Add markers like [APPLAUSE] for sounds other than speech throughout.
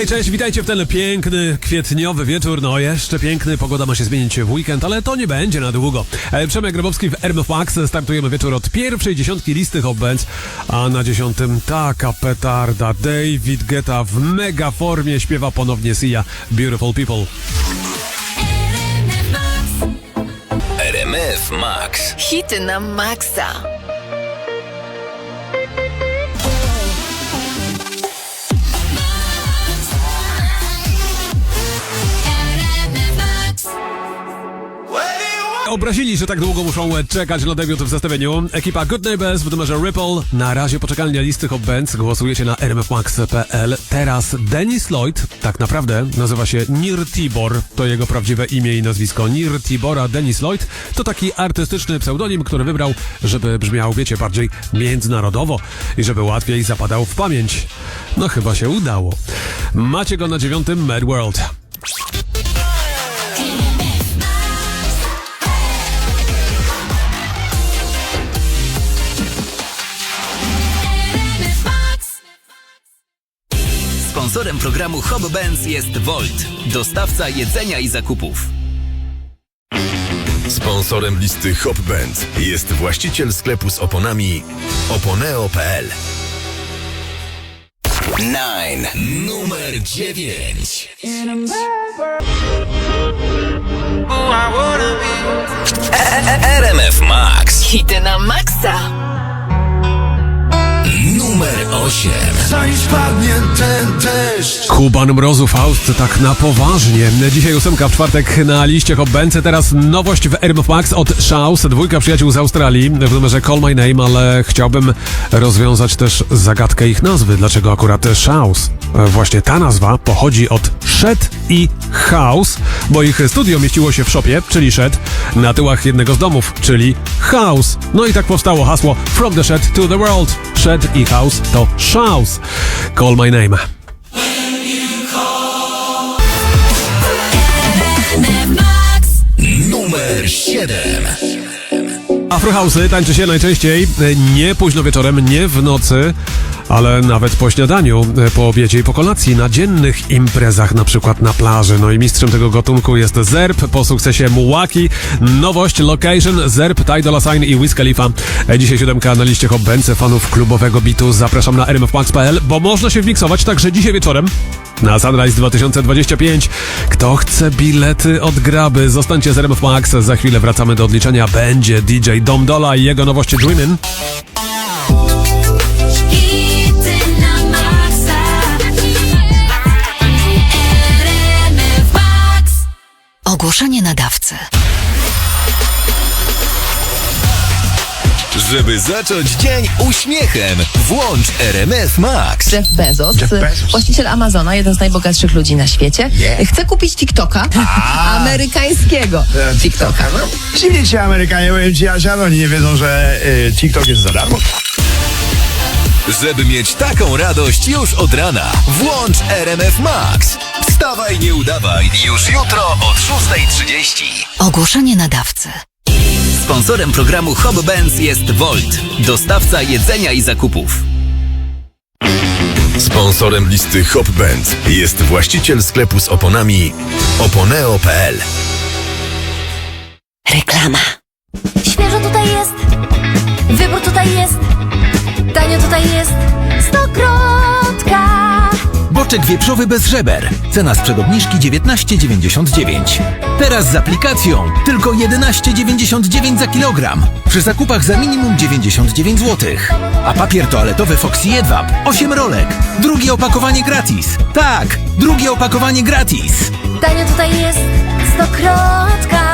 Hej, cześć, witajcie w ten piękny, kwietniowy wieczór. No jeszcze piękny, pogoda ma się zmienić w weekend, ale to nie będzie na długo. E, Przemek Grabowski w RMF Max. Startujemy wieczór od pierwszej dziesiątki listy Hot Bands, a na dziesiątym taka petarda. David Guetta w mega formie śpiewa ponownie Sia Beautiful People. RMF Max. Hity na maksa. Obrazili, że tak długo muszą czekać na debiut w zestawieniu. Ekipa Good Neighbors w numerze Ripple. Na razie poczekalnia listy Hot Bands. Głosujecie na rmfmax.pl. Teraz Dennis Lloyd, tak naprawdę nazywa się Nir Tibor. To jego prawdziwe imię i nazwisko. Nir Tibora Dennis Lloyd to taki artystyczny pseudonim, który wybrał, żeby brzmiał, wiecie, bardziej międzynarodowo i żeby łatwiej zapadał w pamięć. No chyba się udało. Macie go na dziewiątym Mad World. Sponsorem programu Hot Bands jest Volt, dostawca jedzenia i zakupów. Sponsorem listy Hop Band jest właściciel sklepu z oponami oponeo.pl. 9. Numer 9. RMF Max. Hity na maksa. Numer 8. Zanim spadnie ten deszcz Kuban Mrozu Faust tak na poważnie. Dzisiaj ósemka w czwartek na liście Hobbence. Teraz nowość w RMF Max od Shaus. Dwójka przyjaciół z Australii w numerze Call My Name, ale chciałbym rozwiązać też zagadkę ich nazwy. Dlaczego akurat Shaus? E, Właśnie ta nazwa pochodzi od Shed i House, bo ich studio mieściło się w szopie, czyli Shed, na tyłach jednego z domów, czyli House. No i tak powstało hasło From the Shed to the World. Shed i House to Shaus. Call My Name. Numer 7. Afrohausy tańczy się najczęściej nie późno wieczorem, nie w nocy, ale nawet po śniadaniu, e, po obiedzie i po kolacji, na dziennych imprezach, na przykład na plaży. No i mistrzem tego gatunku jest Zerb po sukcesie Mułaki. Nowość Location, Zerb, Ty Dolla Sign i Wiz Khalifa. E, Dzisiaj siódemka na liście Hobbence fanów klubowego bitu. Zapraszam na rmfmax.pl, bo można się wmiksować także dzisiaj wieczorem. Na Sunrise 2025. Kto chce bilety od graby? Zostańcie z RMF Max. Za chwilę wracamy do odliczenia. Będzie DJ Dom Dola i jego nowości Dreamin'. Żeby zacząć dzień uśmiechem, włącz RMF Max. Jeff Bezos, właściciel Amazona, jeden z najbogatszych ludzi na świecie, chce kupić TikToka, [LAUGHS] amerykańskiego TikToka. No. Dziwnie ci Amerykanie, powiem ci, Asia, no oni nie wiedzą, że y, TikTok jest za darmo. Żeby mieć taką radość już od rana, włącz RMF Max. Wstawaj, nie udawaj. Już jutro od 6.30. Ogłoszenie nadawcy. Sponsorem programu Bands jest Volt, dostawca jedzenia i zakupów. Sponsorem listy Hop jest właściciel sklepu z oponami oponeo.pl. Reklama. Świeżo tutaj jest Wybór tutaj jest Tanio tutaj jest Stokrotka Boczek wieprzowy bez żeber. Cena sprzed obniżki 19,99. Teraz z aplikacją tylko 11,99 za kilogram. Przy zakupach za minimum 99 zł. A papier toaletowy Foxy Jedwab 8 rolek. Drugie opakowanie gratis. Tak, drugie opakowanie gratis. Tanio tutaj jest Stokrotka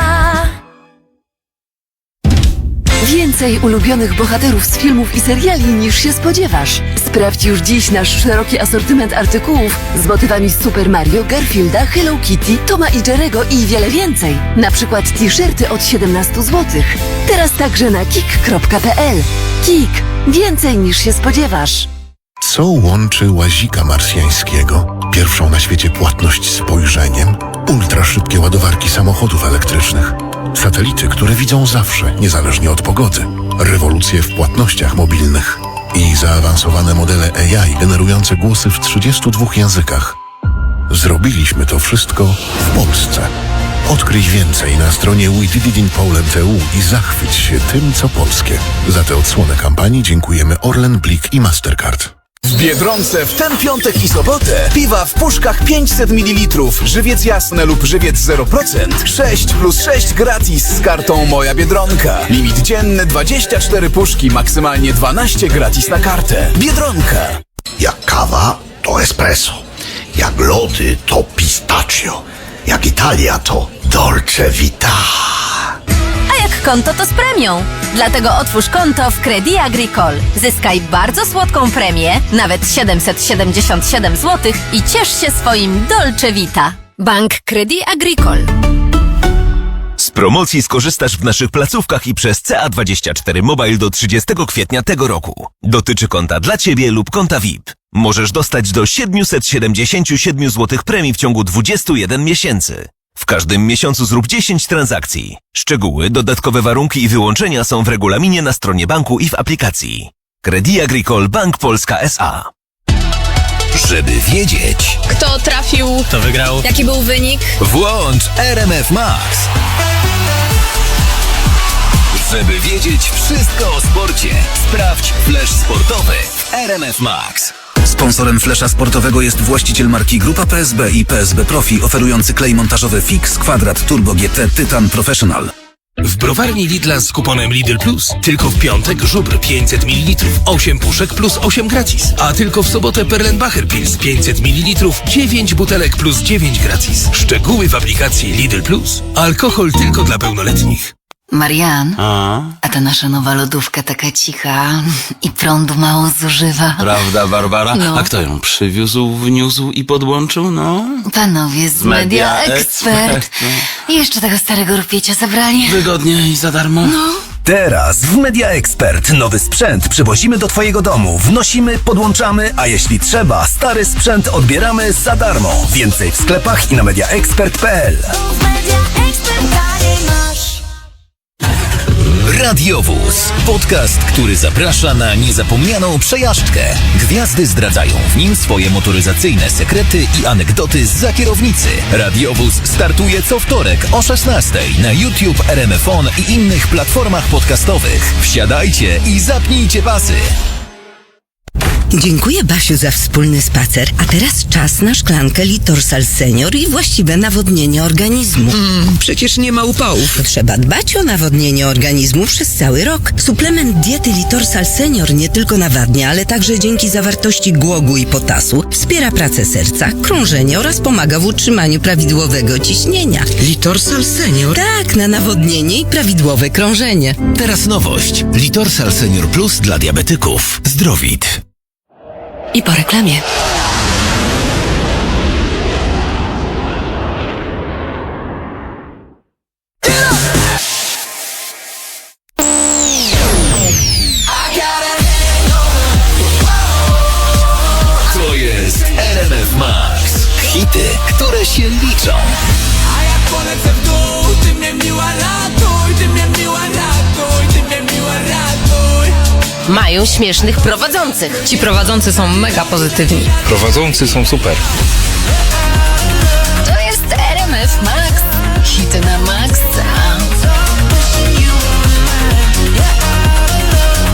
Więcej ulubionych bohaterów z filmów i seriali niż się spodziewasz. Sprawdź już dziś nasz szeroki asortyment artykułów z motywami Super Mario, Garfielda, Hello Kitty, Toma i Jerego i wiele więcej. Na przykład t-shirty od 17 zł. Teraz także na kik.pl. Kik. Więcej niż się spodziewasz. Co łączy łazika marsjańskiego, pierwszą na świecie płatność spojrzeniem, ultraszybkie ładowarki samochodów elektrycznych, satelity, które widzą zawsze, niezależnie od pogody, rewolucje w płatnościach mobilnych i zaawansowane modele AI generujące głosy w 32 językach. zrobiliśmy to wszystko w Polsce. Odkryj więcej na stronie WeDidItInPoland.eu i zachwyć się tym, co polskie. Za tę odsłonę kampanii dziękujemy Orlen, Blik i Mastercard. W Biedronce w ten piątek i sobotę piwa w puszkach 500 ml, żywiec jasne lub żywiec 0%, 6 plus 6 gratis z kartą Moja Biedronka. Limit dzienny 24 puszki, maksymalnie 12 gratis na kartę. Biedronka. Jak kawa, to espresso. Jak lody, to pistachio. Jak Italia, to dolce vita. Konto, to z premią. Dlatego otwórz konto w Credit Agricole. Zyskaj bardzo słodką premię, nawet 777 zł i ciesz się swoim Dolce Vita. Bank Credit Agricole. Z promocji skorzystasz w naszych placówkach i przez CA24 Mobile do 30 kwietnia tego roku. Dotyczy konta dla Ciebie lub konta VIP. Możesz dostać do 777 zł premii w ciągu 21 miesięcy. W każdym miesiącu zrób 10 transakcji. Szczegóły, dodatkowe warunki i wyłączenia są w regulaminie na stronie banku i w aplikacji. Credit Agricole Bank Polska S.A. Żeby wiedzieć, Kto trafił? To wygrał. Jaki był wynik? Włącz RMF Max. Żeby wiedzieć wszystko o sporcie, sprawdź flash sportowy w RMF Max. Sponsorem flesza sportowego jest właściciel marki Grupa PSB i PSB Profi oferujący klej montażowy Fix Quadrat Turbo GT Titan Professional. W browarni Lidla z kuponem Lidl Plus. Tylko w piątek żubr 500 ml, 8 puszek plus 8 gratis. A tylko w sobotę Perlenbacher Pils 500 ml, 9 butelek plus 9 gratis. Szczegóły w aplikacji Lidl Plus. Alkohol tylko dla pełnoletnich. Marian, a ta nasza nowa lodówka taka cicha i prądu mało zużywa. Prawda, Barbara? No. A kto ją przywiózł, wniósł i podłączył? No. Panowie z Media, Media Expert. Expert, [LAUGHS] I jeszcze tego starego rupiecia zabrali. Wygodnie i za darmo. Teraz w Media Expert nowy sprzęt przywozimy do Twojego domu, wnosimy, podłączamy, a jeśli trzeba, stary sprzęt odbieramy za darmo. Więcej w sklepach i na mediaexpert.pl. Radiowóz. Podcast, który zaprasza na niezapomnianą przejażdżkę. Gwiazdy zdradzają w nim swoje motoryzacyjne sekrety i anegdoty z kierownicy. Radiowóz startuje co wtorek o 16 na YouTube, RMFON i innych platformach podcastowych. Wsiadajcie i zapnijcie pasy. Dziękuję Basiu za wspólny spacer, a teraz czas na szklankę Litorsal Senior i właściwe nawodnienie organizmu. Przecież nie ma upałów. Trzeba dbać o nawodnienie organizmu przez cały rok. Suplement diety Litorsal Senior nie tylko nawadnia, ale także dzięki zawartości głogu i potasu wspiera pracę serca, krążenie oraz pomaga w utrzymaniu prawidłowego ciśnienia. Litorsal Senior. Tak, na nawodnienie i prawidłowe krążenie. Teraz nowość. Litorsal Senior Plus dla diabetyków. Zdrowit. I po reklamie. To jest RMF Max. Hity, które się liczą. A jak polecę w dół, ty mnie miła Mają śmiesznych prowadzących. Ci prowadzący są mega pozytywni. Prowadzący są super. To jest RMF Max. Hity na maksa.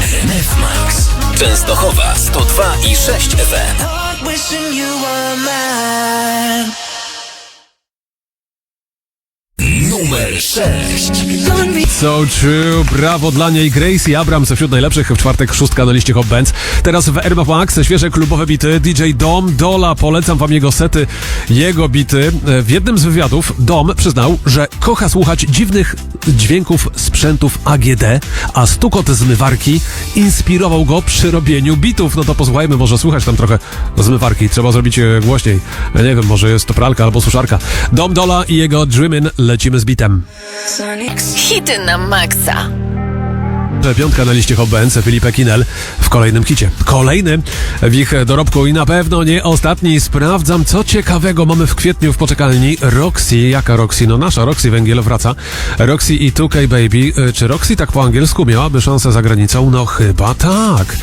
RMF Max. Częstochowa 102 i 6 FM. 6. So true, brawo dla niej Gracie Abrams wśród najlepszych w czwartek szóstka na liście Hot Bands. Teraz w RMF Max świeże klubowe bity DJ Dom Dola, polecam wam jego sety, jego bity. W jednym z wywiadów Dom przyznał, że kocha słuchać dziwnych dźwięków sprzętów AGD, a stukot zmywarki inspirował go przy robieniu bitów. No to posłuchajmy, może słychać tam trochę zmywarki, trzeba zrobić e, głośniej. Nie wiem, może jest to pralka albo suszarka. Dom Dola i jego Dreamin' lecimy z bitem. Hity na maksa. Piątka na liście Hot Bands, Filipe Kinel w kolejnym hicie. Kolejny w ich dorobku i na pewno nie ostatni. Sprawdzam, co ciekawego mamy w kwietniu w poczekalni. Roxy, jaka Roxy? No nasza Roxy Węgiel wraca. Roxy i 2K Baby. Y, Czy Roxy tak po angielsku miałaby szansę za granicą? No chyba tak.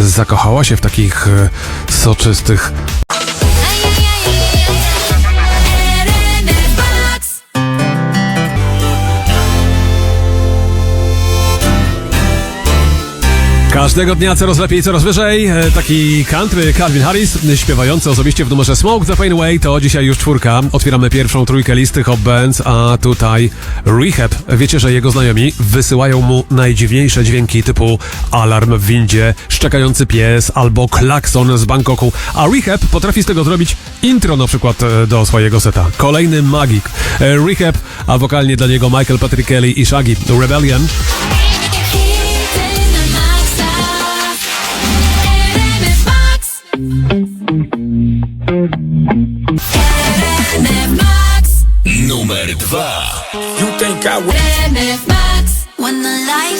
Zakochała się w takich y, soczystych Każdego dnia coraz lepiej, coraz wyżej. E, Taki country Calvin Harris, śpiewający osobiście w numerze Smoke the Pain Away, to dzisiaj już czwórka. Otwieramy pierwszą trójkę listy Hot Bands, a tutaj Rehab. Wiecie, że jego znajomi wysyłają mu najdziwniejsze dźwięki typu alarm w windzie, szczekający pies albo klakson z Bangkoku, a Rehab potrafi z tego zrobić intro na przykład e, do swojego seta. Kolejny magik. E, Rehab, a wokalnie dla niego Michael Patrick Kelly i Shaggy. Rebellion.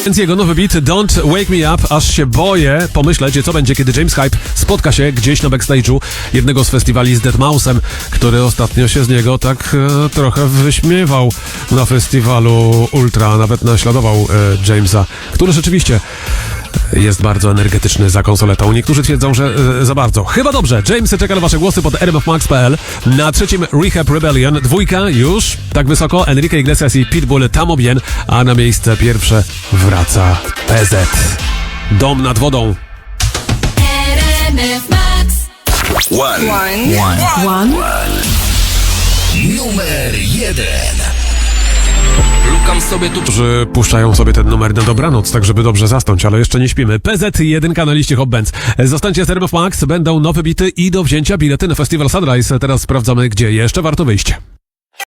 Więc jego nowy beat Don't Wake Me Up, aż się boję pomyśleć, co będzie, kiedy James Hype spotka się gdzieś na backstage'u jednego z festiwali z Deadmau5em, który ostatnio się z niego tak e, trochę wyśmiewał na festiwalu Ultra, nawet naśladował e, Jamesa, który rzeczywiście jest bardzo energetyczny za konsoletą. Niektórzy twierdzą, że e, za bardzo. Chyba dobrze. James czeka na wasze głosy pod rmfmax.pl. Na trzecim Rehab Rebellion. Dwójka już tak wysoko. Enrique Iglesias i Pitbull Tamo Bien. A na miejsce pierwsze wraca PZ. Dom nad wodą. One. One. One. Numer jeden. Lukam sobie tu Którzy puszczają sobie ten numer na dobranoc, tak żeby dobrze zasnąć, ale jeszcze nie śpimy. PZ1 na liście Bands. Zostańcie z Max, będą nowe bity i do wzięcia bilety na festiwal Sunrise. Teraz sprawdzamy, gdzie jeszcze warto wyjść.